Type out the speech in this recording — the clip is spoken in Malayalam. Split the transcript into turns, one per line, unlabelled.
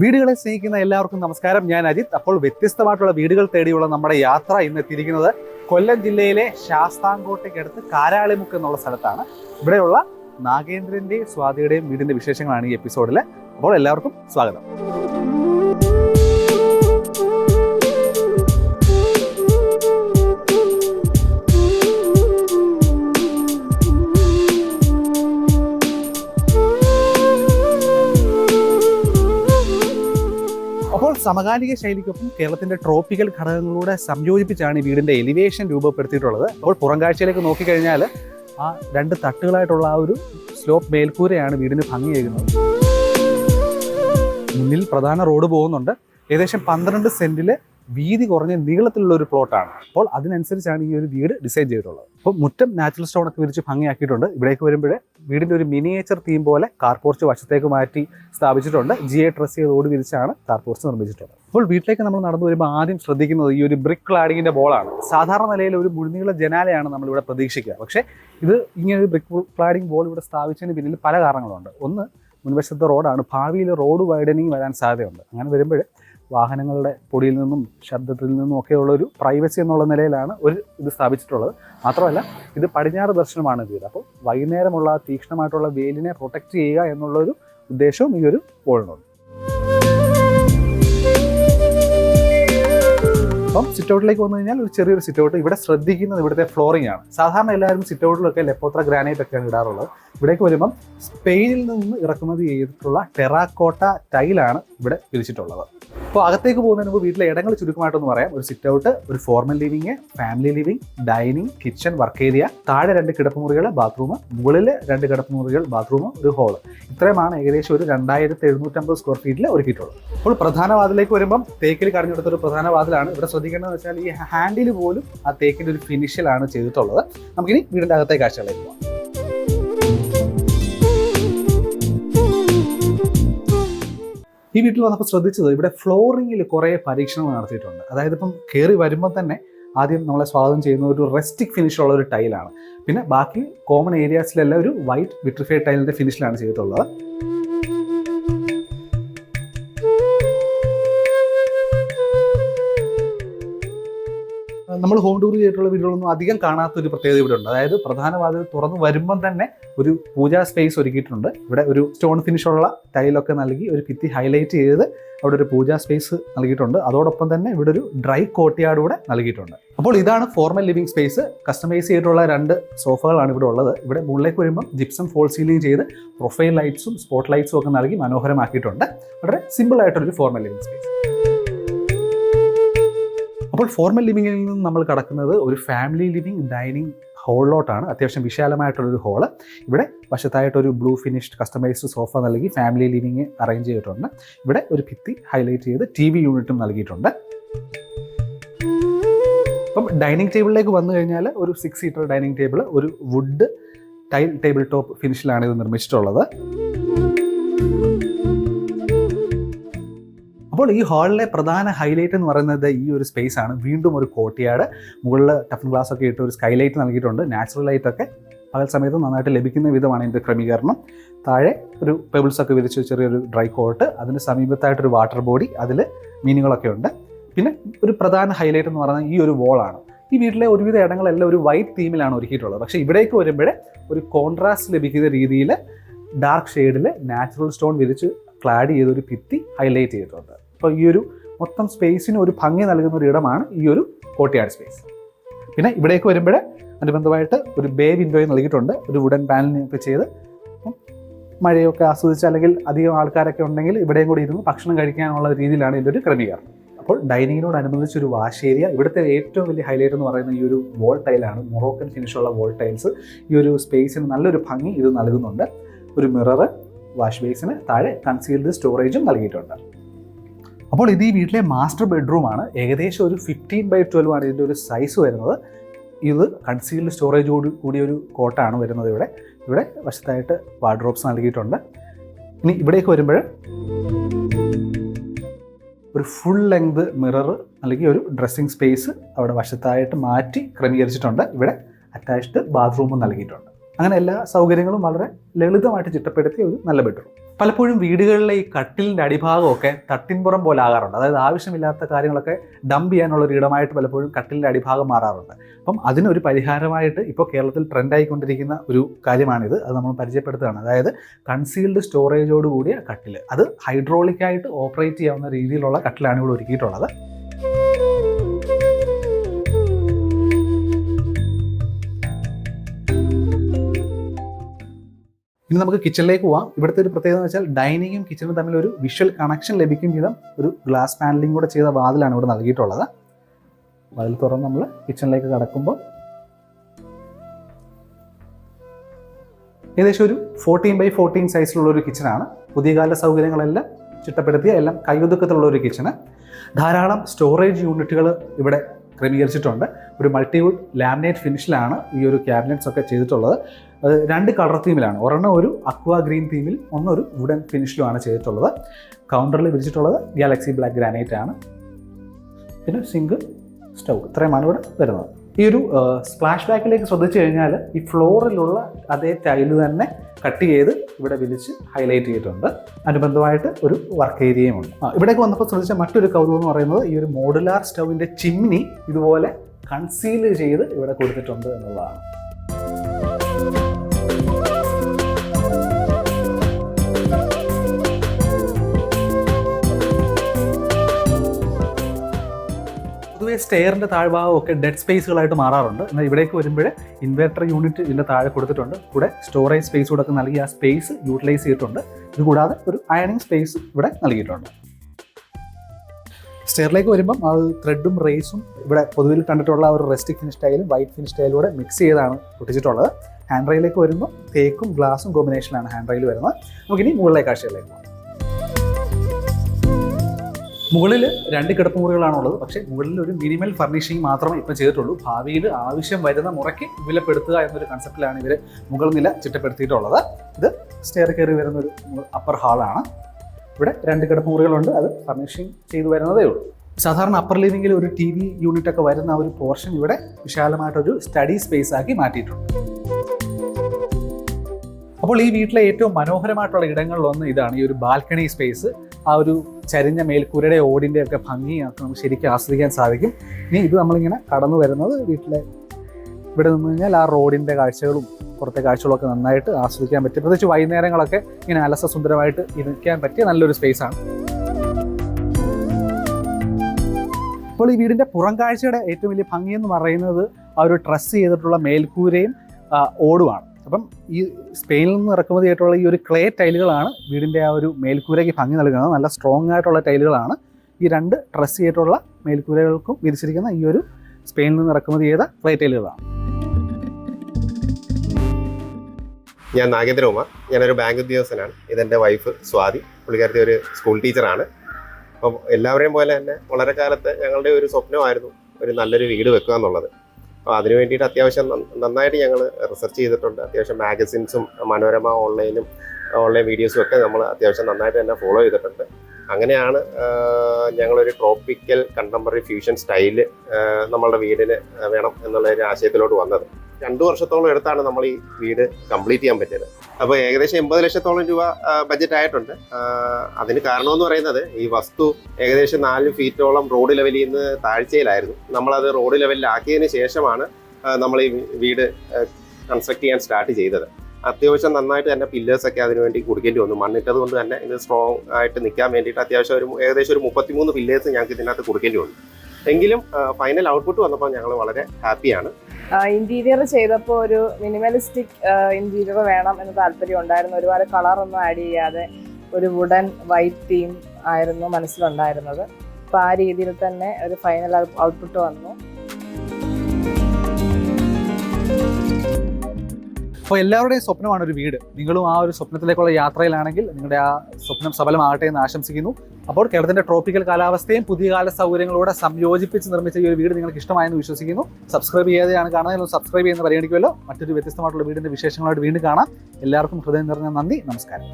വീടുകളെ സ്നേഹിക്കുന്ന എല്ലാവർക്കും നമസ്കാരം. ഞാൻ അജിത്. അപ്പോൾ വ്യത്യസ്തമായിട്ടുള്ള വീടുകൾ തേടിയുള്ള നമ്മുടെ യാത്ര ഇന്ന് എത്തിയിരിക്കുന്നത് കൊല്ലം ജില്ലയിലെ ശാസ്താംകോട്ടയ്ക്കടുത്ത് കാരാളിമുക്ക് എന്നുള്ള സ്ഥലത്താണ്. ഇവിടെയുള്ള നാഗേന്ദ്രന്റെയും സ്വാതിയുടെയും വീടിന്റെ വിശേഷങ്ങളാണ് ഈ എപ്പിസോഡിൽ അപ്പോൾ എല്ലാവർക്കും സ്വാഗതം. സമകാലിക ശൈലിക്കൊപ്പം കേരളത്തിന്റെ ട്രോപ്പിക്കൽ ഘടകങ്ങളൂടെ സംയോജിപ്പിച്ചാണ് ഈ വീടിന്റെ എലിവേഷൻ രൂപപ്പെടുത്തിയിട്ടുള്ളത്. അപ്പോൾ പുറം കാഴ്ചയിലേക്ക് നോക്കിക്കഴിഞ്ഞാൽ ആ രണ്ട് തട്ടുകളായിട്ടുള്ള ആ ഒരു സ്ലോപ്പ് മേൽക്കൂരയാണ് വീടിന് ഭംഗിയേകുന്നത്. മുന്നിൽ പ്രധാന റോഡ് പോകുന്നുണ്ട്. ഏകദേശം പന്ത്രണ്ട് സെന്റിൽ വീതി കുറഞ്ഞ നീളത്തിലുള്ള ഒരു പ്ലോട്ടാണ്. അപ്പോൾ അതിനനുസരിച്ചാണ് ഈ ഒരു വീട് ഡിസൈൻ ചെയ്തിട്ടുള്ളത്. അപ്പോൾ മുറ്റം നാച്ചുറൽ സ്റ്റോൺ ഒക്കെ വിരിച്ച് ഭംഗിയാക്കിയിട്ടുണ്ട്. ഇവിടേക്ക് വരുമ്പോൾ വീടിന്റെ ഒരു മിനിയേച്ചർ തീം പോലെ കാർപോർച്ച് വശത്തേക്ക് മാറ്റി സ്ഥാപിച്ചിട്ടുണ്ട്. ജി എ ട്രസ് ചെയ്ത് ഓടി വിരിച്ചാണ് കാർപോർച്ച് നിർമ്മിച്ചിട്ടുള്ളത്. അപ്പോൾ വീട്ടിലേക്ക് നമ്മൾ നടന്നു വരുമ്പോൾ ആദ്യം ശ്രദ്ധിക്കുന്നത് ഈ ഒരു ബ്രിക്ക് ക്ലാഡിങ്ങിന്റെ ബോളാണ് സാധാരണ നിലയിൽ ഒരു മുഴുനീള ജനാലയാണ് നമ്മളിവിടെ പ്രതീക്ഷിക്കുക. പക്ഷേ ഇത് ഇങ്ങനെ ഒരു ബ്രിക്ക് ക്ലാഡിംഗ് ബോൾ ഇവിടെ സ്ഥാപിച്ചതിന് പിന്നിൽ പല കാരണങ്ങളുണ്ട്. ഒന്ന് മുൻവശത്തെ റോഡാണ് ഭാവിയിൽ റോഡ് വൈഡനിങ് വരാൻ സാധ്യതയുണ്ട്. അങ്ങനെ വരുമ്പോൾ വാഹനങ്ങളുടെ പൊടിയിൽ നിന്നും ശബ്ദത്തിൽ നിന്നും ഒക്കെയുള്ള ഒരു പ്രൈവസി എന്നുള്ള നിലയിലാണ് ഒരു ഇത് സ്ഥാപിച്ചിട്ടുള്ളത്. മാത്രമല്ല ഇത് പടിഞ്ഞാറ് ദർശനമാണ് വീട് അപ്പോൾ വൈകുന്നേരമുള്ള തീക്ഷ്ണമായിട്ടുള്ള വെയിലിനെ പ്രൊട്ടക്റ്റ് ചെയ്യുക എന്നുള്ളൊരു ഉദ്ദേശവും ഈ ഒരു ബോളിനുണ്ട് അപ്പം സിറ്റൗട്ടിലേക്ക് വന്നു കഴിഞ്ഞാൽ ഒരു ചെറിയൊരു സിറ്റൗട്ട്. ഇവിടെ ശ്രദ്ധിക്കുന്നത് ഇവിടുത്തെ ഫ്ലോറിംഗ് ആണ്. സാധാരണ എല്ലാവരും സിറ്റൗട്ടിലൊക്കെ ലെപ്പോത്ര ഗ്രാനൈറ്റ് ഒക്കെയാണ് ഇടാറുള്ളത്. ഇവിടേക്ക് വരുമ്പം സ്പെയിനിൽ നിന്ന് ഇറക്കുമതി ചെയ്തിട്ടുള്ള ടെറാക്കോട്ട ടൈലാണ് ഇവിടെ വിരിച്ചിട്ടുള്ളത് അപ്പോൾ അകത്തേക്ക് പോകുന്നതിന് മുമ്പ് വീട്ടിലെ ഇടങ്ങൾ ചുരുക്കമായിട്ടൊന്ന് പറയാം. ഒരു സിറ്റൗട്ട് ഒരു formal living family living dining kitchen work area താഴെ രണ്ട് കിടപ്പുമുറികൾ ബാത്റൂം മുകളിൽ രണ്ട് കിടപ്പുമുറികൾ ബാത്റൂം ഒരു ഹോൾ ഇത്രയുമാണ് ഏകദേശം ഒരു രണ്ടായിരത്തി എഴുന്നൂറ്റമ്പത് സ്ക്വയർ ഫീറ്റിൽ ഒരുക്കിയിട്ടുള്ളത് അപ്പോൾ പ്രധാന വാതിലേക്ക് വരുമ്പം തേക്കിൽ കടഞ്ഞെടുത്ത ഒരു പ്രധാന വാതിലാണ്. ഇവിടെ ശ്രദ്ധിക്കേണ്ടതെന്ന് വെച്ചാൽ ഈ ഹാൻഡിൽ പോലും ആ തേക്കിന്റെ ഒരു ഫിനിഷിലാണ് ചെയ്തിട്ടുള്ളത്. നമുക്കിനി വീടിന്റെ അകത്തെ കാഴ്ചകളിലേക്ക് പോകാം. ഈ വീട്ടിൽ വന്നപ്പോൾ ശ്രദ്ധിച്ചത് ഇവിടെ ഫ്ലോറിങ്ങിൽ കുറേ പരീക്ഷണങ്ങൾ നടത്തിയിട്ടുണ്ട്. അതായത് ഇപ്പം കയറി വരുമ്പോൾ തന്നെ ആദ്യം നമ്മളെ സ്വാഗതം ചെയ്യുന്ന ഒരു റെസ്റ്റിക് ഫിനിഷുള്ള ഒരു ടൈലാണ്. പിന്നെ ബാക്കി കോമൺ ഏരിയാസിലെല്ലാം ഒരു വൈറ്റ് വിട്രിഫൈഡ് ടൈലിന്റെ ഫിനിഷിലാണ് ചെയ്തിട്ടുള്ളത്. നമ്മൾ ഹോം ടൂർ ചെയ്തിട്ടുള്ള വീടുകളൊന്നും അധികം കാണാത്ത ഒരു പ്രത്യേകത ഇവിടെ ഉണ്ട്. അതായത് പ്രധാന വാതിൽ തുറന്ന് വരുമ്പം തന്നെ ഒരു പൂജാ സ്പേസ് ഒരുക്കിയിട്ടുണ്ട്. ഇവിടെ ഒരു സ്റ്റോൺ ഫിനിഷുള്ള ടൈലൊക്കെ നൽകി ഒരു ഭിത്തി ഹൈലൈറ്റ് ചെയ്ത് അവിടെ ഒരു പൂജാ സ്പേസ് നൽകിയിട്ടുണ്ട്. അതോടൊപ്പം തന്നെ ഇവിടെ ഒരു ഡ്രൈ കോട്ടിയാട് കൂടെ നൽകിയിട്ടുണ്ട്. അപ്പോൾ ഇതാണ് ഫോർമൽ ലിവിംഗ് സ്പേസ് കസ്റ്റമൈസ് ചെയ്തിട്ടുള്ള രണ്ട് സോഫകളാണ് ഇവിടെ ഉള്ളത്. ഇവിടെ മുകളിലേക്ക് വരുമ്പം ജിപ്സം ഫോൾ സീലിംഗ് ചെയ്ത് പ്രൊഫൈൽ ലൈറ്റ്സും സ്പോട്ട് ലൈറ്റ്സും ഒക്കെ നൽകി മനോഹരമാക്കിയിട്ടുണ്ട്. വളരെ സിമ്പിൾ ആയിട്ടൊരു ഫോർമൽ ലിവിംഗ് സ്പേസ് അപ്പോൾ ഫോർമൽ ലിവിങ്ങിൽ നിന്ന് നമ്മൾ കടക്കുന്നത് ഒരു ഫാമിലി ലിവിങ് ഡൈനിങ് ഹോളിലോട്ടാണ് അത്യാവശ്യം വിശാലമായിട്ടുള്ളൊരു ഹോൾ ഇവിടെ വശത്തായിട്ടൊരു ബ്ലൂ ഫിനിഷ്ഡ് കസ്റ്റമൈസ്ഡ് സോഫ നൽകി ഫാമിലി ലിവിങ് അറേഞ്ച് ചെയ്തിട്ടുണ്ട്. ഇവിടെ ഒരു ഭിത്തി ഹൈലൈറ്റ് ചെയ്ത് ടി വി യൂണിറ്റും നൽകിയിട്ടുണ്ട്. അപ്പം ഡൈനിങ് ടേബിളിലേക്ക് വന്നു കഴിഞ്ഞാൽ ഒരു സിക്സ് സീറ്റർ ഡൈനിങ് ടേബിൾ ഒരു വുഡ് ടൈൽ ടേബിൾ ടോപ്പ് ഫിനിഷിലാണ് ഇത് നിർമ്മിച്ചിട്ടുള്ളത്. അപ്പോൾ ഈ ഹാളിലെ പ്രധാന ഹൈലൈറ്റ് എന്ന് പറയുന്നത് ഈ ഒരു സ്പേസ് ആണ്. വീണ്ടും ഒരു കോട്ടിയാട്. മുകളിൽ ടഫൻ ഗ്ലാസ് ഒക്കെ ഇട്ട് ഒരു സ്കൈലൈറ്റ് നൽകിയിട്ടുണ്ട്. നാച്ചുറൽ ലൈറ്റ് ഒക്കെ പകൽ സമയത്ത് നന്നായിട്ട് ലഭിക്കുന്ന വിധമാണ് ഇതിന്റെ ക്രമീകരണം. താഴെ ഒരു പെബിൾസ് ഒക്കെ വിരിച്ച് ചെറിയൊരു ഡ്രൈ കോട്ട് അതിന് സമീപത്തായിട്ടൊരു വാട്ടർ ബോഡി അതിൽ മീനുകളൊക്കെ ഉണ്ട്. പിന്നെ ഒരു പ്രധാന ഹൈലൈറ്റ് എന്ന് പറയുന്നത് ഈ ഒരു വോളാണ് ഈ വീട്ടിലെ ഒരുവിധ ഇടങ്ങളെല്ലാം ഒരു വൈറ്റ് തീമിലാണ് ഒരുക്കിയിട്ടുള്ളത്. പക്ഷേ ഇവിടേക്ക് വരുമ്പോൾ ഒരു കോൺട്രാസ്റ്റ് ലഭിക്കുന്ന രീതിയിൽ ഡാർക്ക് ഷെയ്ഡിൽ നാച്ചുറൽ സ്റ്റോൺ വിരിച്ച് ക്ലാഡ് ചെയ്തൊരു ഭിത്തി ഹൈലൈറ്റ് ചെയ്തിട്ടുണ്ട്. അപ്പോൾ ഈ ഒരു മൊത്തം സ്പേസിന് ഒരു ഭംഗി നൽകുന്ന ഒരു ഇടമാണ് ഈ ഒരു കോട്ടിയാട് സ്പേസ് പിന്നെ ഇവിടേക്ക് വരുമ്പോൾ അനുബന്ധമായിട്ട് ഒരു ബേ വിൻഡോയും നൽകിയിട്ടുണ്ട്. ഒരു വുഡൻ പാനലിനൊക്കെ ചെയ്ത് മഴയൊക്കെ ആസ്വദിച്ച് അല്ലെങ്കിൽ അധികം ആൾക്കാരൊക്കെ ഉണ്ടെങ്കിൽ ഇവിടെയും കൂടി ഇരുന്ന് ഭക്ഷണം കഴിക്കാനുള്ള രീതിയിലാണ് ഇതിന്റെ ഒരു ക്രമീകരണം. അപ്പോൾ ഡൈനിങ്ങിനോട് ഡൈനിങ്ങിനോടനുബന്ധിച്ച് ഒരു വാഷ് ഏരിയ ഇവിടുത്തെ ഏറ്റവും വലിയ ഹൈലൈറ്റ് എന്ന് പറയുന്ന ഈ ഒരു വോൾ ടൈലാണ് മൊറോക്കൻ ഫിനിഷുള്ള വോൾ ടൈൽസ് ഈ ഒരു സ്പേസിന് നല്ലൊരു ഭംഗി ഇത് നൽകുന്നുണ്ട്. ഒരു മിറർ വാഷ് ബേസിന് താഴെ കൺസീൽഡ് സ്റ്റോറേജും നൽകിയിട്ടുണ്ട്. അപ്പോൾ ഇത് ഈ വീട്ടിലെ മാസ്റ്റർ ബെഡ്റൂമാണ് ഏകദേശം ഒരു ഫിഫ്റ്റീൻ ബൈ ട്വൽവ് ആണ് ഇതിന്റെ ഒരു സൈസ് വരുന്നത്. ഇത് കൺസീൽഡ് സ്റ്റോറേജോട് കൂടിയ ഒരു കോട്ടാണ് വരുന്നത് ഇവിടെ. ഇവിടെ വശത്തായിട്ട് വാർഡ്രോബ്സ് നൽകിയിട്ടുണ്ട്. ഇനി ഇവിടേക്ക് വരുമ്പോൾ ഒരു ഫുൾ ലെങ്ത് മിറർ അല്ലെങ്കിൽ ഒരു ഡ്രസ്സിങ് സ്പേസ് അവിടെ വശത്തായിട്ട് മാറ്റി ക്രമീകരിച്ചിട്ടുണ്ട്. ഇവിടെ അറ്റാച്ച്ഡ് ബാത്റൂമും നൽകിയിട്ടുണ്ട്. അങ്ങനെ എല്ലാ സൗകര്യങ്ങളും വളരെ ലളിതമായിട്ട് ചിട്ടപ്പെടുത്തിയ ഒരു നല്ല ബെഡ്റൂം. പലപ്പോഴും വീടുകളിലെ ഈ കട്ടിലിന്റെ അടിഭാഗമൊക്കെ തട്ടിൻപുറം പോലെ ആകാറുണ്ട്. അതായത് ആവശ്യമില്ലാത്ത കാര്യങ്ങളൊക്കെ ഡംപ് ചെയ്യാനുള്ള ഒരു ഇടമായിട്ട് പലപ്പോഴും കട്ടിലിന്റെ അടിഭാഗം മാറാറുണ്ട്. അപ്പം അതിനൊരു പരിഹാരമായിട്ട് ഇപ്പോൾ കേരളത്തിൽ ട്രെൻഡായിക്കൊണ്ടിരിക്കുന്ന ഒരു കാര്യമാണിത്. അത് നമ്മൾ പരിചയപ്പെടുത്തുകയാണ്. അതായത് കൺസീൽഡ് സ്റ്റോറേജോട് കൂടിയ കട്ടിൽ അത് ഹൈഡ്രോളിക്കായിട്ട് ഓപ്പറേറ്റ് ചെയ്യാവുന്ന രീതിയിലുള്ള കട്ടിലാണ് ഇവിടെ ഒരുക്കിയിട്ടുള്ളത്. ഇനി നമുക്ക് കിച്ചണിലേക്ക് പോവാം. ഇവിടുത്തെ ഒരു പ്രത്യേകത എന്ന് വെച്ചാൽ ഡൈനിങ്ങും കിച്ചണും തമ്മിൽ ഒരു വിഷ്വൽ കണക്ഷൻ ലഭിക്കും വിധം ഒരു ഗ്ലാസ് പാനലിംഗ് കൂടെ ചെയ്ത വാതിലാണ് ഇവിടെ നൽകിയിട്ടുള്ളത്. വാതിൽ തുറന്ന് നമ്മൾ കിച്ചണിലേക്ക് കടക്കുമ്പോൾ ഏകദേശം ഒരു ഫോർട്ടീൻ ബൈ ഫോർട്ടീൻ സൈസിലുള്ള ഒരു കിച്ചണാണ് പുതിയ കാല സൗകര്യങ്ങളെല്ലാം ചിട്ടപ്പെടുത്തിയ എല്ലാം കൈയൊതുക്കത്തിലുള്ള ഒരു കിച്ചണ് ധാരാളം സ്റ്റോറേജ് യൂണിറ്റുകൾ ഇവിടെ ക്രമീകരിച്ചിട്ടുണ്ട്. ഒരു മൾട്ടിവുഡ് ലാമിനേറ്റ് ഫിനിഷിലാണ് ഈ ഒരു ക്യാബിനറ്റ്സ് ഒക്കെ ചെയ്തിട്ടുള്ളത്. അത് രണ്ട് കളർ തീമിലാണ് ഒരെണ്ണം ഒരു അക്വ ഗ്രീൻ തീമിൽ ഒന്നൊരു വുഡൻ ഫിനിഷിലുമാണ് ചെയ്തിട്ടുള്ളത്. കൗണ്ടറിൽ വിരിച്ചിട്ടുള്ളത് ഗാലക്സി ബ്ലാക്ക് ഗ്രാനൈറ്റ് ആണ്. പിന്നെ സിംഗിൾ സ്റ്റൗ ഇത്രയുമാണ് ഇവിടെ വരുന്നത്. ഈ ഒരു സ്പ്ലാഷ് ബാക്കിലേക്ക് ശ്രദ്ധിച്ചു കഴിഞ്ഞാൽ ഈ ഫ്ലോറിലുള്ള അതേ ടൈൽ തന്നെ കട്ട് ചെയ്ത് ഇവിടെ വിരിച്ച് ഹൈലൈറ്റ് ചെയ്തിട്ടുണ്ട്. അനുബന്ധമായിട്ട് ഒരു വർക്ക് ഏരിയയും ഉണ്ട്. ഇവിടേക്ക് വന്നപ്പോൾ ശ്രദ്ധിച്ച മറ്റൊരു കൗതുകം എന്ന് പറയുന്നത് ഈ ഒരു മോഡുലാർ സ്റ്റൗവിന്റെ ചിമ്മിനി ഇതുപോലെ കൺസീൽ ചെയ്ത് ഇവിടെ കൊടുത്തിട്ടുണ്ട് എന്നുള്ളതാണ്. സ്റ്റെയറിന്റെ താഴ്ഭാഗമൊക്കെ ഡെഡ് സ്പേസുകളായിട്ട് മാറാറുണ്ട്. എന്നാൽ ഇവിടേക്ക് വരുമ്പോൾ ഇൻവെർട്ടർ യൂണിറ്റ് ഇതിന്റെ താഴെ കൊടുത്തിട്ടുണ്ട്. കൂടെ സ്റ്റോറേജ് സ്പേസ് കൂടെ നൽകി ആ സ്പേസ് യൂട്ടിലൈസ് ചെയ്തിട്ടുണ്ട്. ഇത് കൂടാതെ ഒരു അയണിങ് സ്പേസ് ഇവിടെ നൽകിയിട്ടുണ്ട്. സ്റ്റെയറിലേക്ക് വരുമ്പം ആ ത്രെഡും റേസും ഇവിടെ പൊതുവിൽ കണ്ടിട്ടുള്ള ഒരു റെസ്റ്റിക് ഫിനിഷ് സ്റ്റൈലും വൈറ്റ് ഫിനിഷ് സ്റ്റൈലൂടെ മിക്സ് ചെയ്താണ് പൊട്ടിച്ചിട്ടുള്ളത് ഹാൻഡ് റെയിലേക്ക് വരുമ്പോൾ തേക്കും ഗ്ലാസും കോമ്പിനേഷനാണ് ഹാൻഡ് റെയിൽ വരുന്നത്. നമുക്കിനി മുകളിലെ ആഴ്ചയിലേക്ക് പോകാം. മുകളിൽ രണ്ട് കിടപ്പുമുറികളാണുള്ളത് പക്ഷേ മുകളിൽ ഒരു മിനിമൽ ഫർണിഷിംഗ് മാത്രമേ ഇപ്പം ചെയ്തിട്ടുള്ളൂ. ഭാവിയിൽ ആവശ്യം വരുന്ന മുറയ്ക്ക് വിലപ്പെടുത്തുക എന്നൊരു കൺസെപ്റ്റിലാണ് ഇവർ മുകൾ നില ചിട്ടപ്പെടുത്തിയിട്ടുള്ളത്. ഇത് സ്റ്റെയർ കയറി വരുന്ന ഒരു അപ്പർ ഹാളാണ് ഇവിടെ രണ്ട് കിടപ്പുമുറികളുണ്ട് അത് ഫർണിഷിംഗ് ചെയ്തു വരുന്നതേ ഉള്ളൂ. സാധാരണ അപ്പർ ലിവിംഗിൽ ഒരു ടി വി യൂണിറ്റ് ഒക്കെ വരുന്ന ഒരു പോർഷൻ ഇവിടെ വിശാലമായിട്ടൊരു സ്റ്റഡി സ്പേസ് ആക്കി മാറ്റിയിട്ടുണ്ട്. അപ്പോൾ ഈ വീട്ടിലെ ഏറ്റവും മനോഹരമായിട്ടുള്ള ഇടങ്ങളിലൊന്ന് ഇതാണ് ഈ ഒരു ബാൽക്കണി സ്പേസ് ആ ഒരു ചരിഞ്ഞ മേൽക്കൂരയുടെ ഓടിന്റെ ഒക്കെ ഭംഗിയൊക്കെ നമുക്ക് ശരിക്കും ആസ്വദിക്കാൻ സാധിക്കും. ഇനി ഇത് നമ്മളിങ്ങനെ കടന്നു വരുന്നത് വീട്ടിലെ ഇവിടെ നിന്ന് കഴിഞ്ഞാൽ ആ റോഡിന്റെ കാഴ്ചകളും പുറത്തെ കാഴ്ചകളൊക്കെ നന്നായിട്ട് ആസ്വദിക്കാൻ പറ്റും. പ്രത്യേകിച്ച് വൈകുന്നേരങ്ങളൊക്കെ ഇങ്ങനെ അലസസുന്ദരമായിട്ട് ഇരിക്കാൻ പറ്റിയ നല്ലൊരു സ്പേസാണ് അപ്പോൾ ഈ വീടിന്റെ പുറം കാഴ്ചയുടെ ഏറ്റവും വലിയ ഭംഗി എന്ന് പറയുന്നത് ആ ഒരു ട്രസ് ചെയ്തിട്ടുള്ള മേൽക്കൂരയും ഓടുമാണ് അപ്പം ഈ സ്പെയിനിൽ നിന്ന് ഇറക്കുമതി ആയിട്ടുള്ള ഈ ഒരു ക്ലേ ടൈലുകളാണ് വീടിന്റെ ആ ഒരു മേൽക്കൂരയ്ക്ക് ഭംഗി നൽകുന്നത്. നല്ല സ്ട്രോങ് ആയിട്ടുള്ള ടൈലുകളാണ് ഈ രണ്ട് ട്രസ് ചെയ്തിട്ടുള്ള മേൽക്കൂരകൾക്കും വിരിച്ചിരിക്കുന്ന ഈ ഒരു സ്പെയിനിൽ നിന്ന് ഇറക്കുമതി ചെയ്ത ക്ലേ ടൈലുകളാണ്.
ഞാൻ നാഗേന്ദ്രകുമാർ ഞാനൊരു ബാങ്ക് ഉദ്യോഗസ്ഥനാണ്. ഇതെന്റെ വൈഫ് സ്വാതി. പുള്ളിക്കാരത്തി ഒരു സ്കൂൾ ടീച്ചറാണ് അപ്പം എല്ലാവരെയും പോലെ തന്നെ വളരെ കാലത്ത് ഞങ്ങളുടെ ഒരു സ്വപ്നമായിരുന്നു ഒരു നല്ലൊരു വീട് വെക്കുക എന്നുള്ളത്. അപ്പോൾ അതിനു വേണ്ടിയിട്ട് അത്യാവശ്യം നന്നായിട്ട് ഞങ്ങൾ റിസർച്ച് ചെയ്തിട്ടുണ്ട്. അത്യാവശ്യം മാഗസിൻസും മനോരമ ഓൺലൈനും ഓൺലൈൻ വീഡിയോസും ഒക്കെ നമ്മൾ അത്യാവശ്യം നന്നായിട്ട് തന്നെ ഫോളോ ചെയ്തിട്ടുണ്ട്. അങ്ങനെയാണ് ഞങ്ങളൊരു ട്രോപ്പിക്കൽ കണ്ടംപററി ഫ്യൂഷൻ സ്റ്റൈൽ നമ്മളുടെ വീടിന് വേണം എന്നുള്ള ഒരു ആശയത്തിലോട്ട് വന്നത്. രണ്ടു വർഷത്തോളം എടുത്താണ് നമ്മൾ ഈ വീട് കംപ്ലീറ്റ് ചെയ്യാൻ പറ്റിയത്. അപ്പോൾ ഏകദേശം എൺപത് ലക്ഷത്തോളം രൂപ ബഡ്ജറ്റ് ആയിട്ടുണ്ട്. അതിന് കാരണമെന്ന് പറയുന്നത് ഈ വസ്തു ഏകദേശം നാല് ഫീറ്റോളം റോഡ് ലെവലിൽ നിന്ന് താഴ്ചയിലായിരുന്നു. നമ്മളത് റോഡ് ലെവലിലാക്കിയതിന് ശേഷമാണ് നമ്മൾ ഈ വീട് കൺസ്ട്രക്ട് ചെയ്യാൻ സ്റ്റാർട്ട് ചെയ്തത്. അത്യാവശ്യം നന്നായിട്ട് തന്നെ പില്ലേഴ്സ് ഒക്കെ അതിന് വേണ്ടി കൊടുക്കേണ്ടി വന്നു. മണ്ണിട്ടത് കൊണ്ട് തന്നെ ഇത് സ്ട്രോങ് ആയിട്ട് നിൽക്കാൻ വേണ്ടിയിട്ട് അത്യാവശ്യം ഒരു ഏകദേശം ഒരു മുപ്പത്തിമൂന്ന് പില്ലേഴ്സ് ഞങ്ങൾക്ക് ഇതിനകത്ത് കൊടുക്കേണ്ടി വന്നു. എങ്കിലും ഫൈനൽ ഔട്ട്പുട്ട് വന്നപ്പോൾ ഞങ്ങൾ വളരെ ഹാപ്പിയാണ്
ഇന്റീരിയർ ചെയ്തപ്പോൾ ഒരു മിനിമലിസ്റ്റിക് ഇന്റീരിയർ വേണം എന്ന് താല്പര്യം ഉണ്ടായിരുന്നു. ഒരുപാട് ഒന്നും ആഡ് ചെയ്യാതെ ഒരു വുഡൻ വൈറ്റ് തീം ആയിരുന്നു മനസ്സിലുണ്ടായിരുന്നത്. അപ്പോൾ ആ രീതിയിൽ തന്നെ ഒരു ഫൈനൽ ഔട്ട്പുട്ട് വന്നു.
അപ്പോൾ എല്ലാവരുടെയും സ്വപ്നമാണ് ഒരു വീട്. നിങ്ങളും ആ ഒരു സ്വപ്നത്തിലേക്കുള്ള യാത്രയിലാണെങ്കിൽ നിങ്ങളുടെ ആ സ്വപ്നം സഫലമാകട്ടെ എന്ന് ആശംസിക്കുന്നു. അപ്പോൾ കേരളത്തിന്റെ ട്രോപ്പിക്കൽ കാലാവസ്ഥയും പുതിയ കാല സൗകര്യങ്ങളോടെ സംയോജിപ്പിച്ച് നിർമ്മിച്ച ഈ ഒരു വീട് നിങ്ങൾക്ക് ഇഷ്ടമായെന്ന് വിശ്വസിക്കുന്നു. സബ്സ്ക്രൈബ് ചെയ്യാതെയാണ് കാണുന്നത് സബ്സ്ക്രൈബ് ചെയ്യുന്ന പരിഗണിക്കുമല്ലോ. മറ്റൊരു വ്യത്യസ്തമായിട്ടുള്ള വീടിന്റെ വിശേഷങ്ങളായിട്ട് വീണ്ടും കാണാം. എല്ലാവർക്കും ഹൃദയം നിറഞ്ഞ നന്ദി. നമസ്കാരം.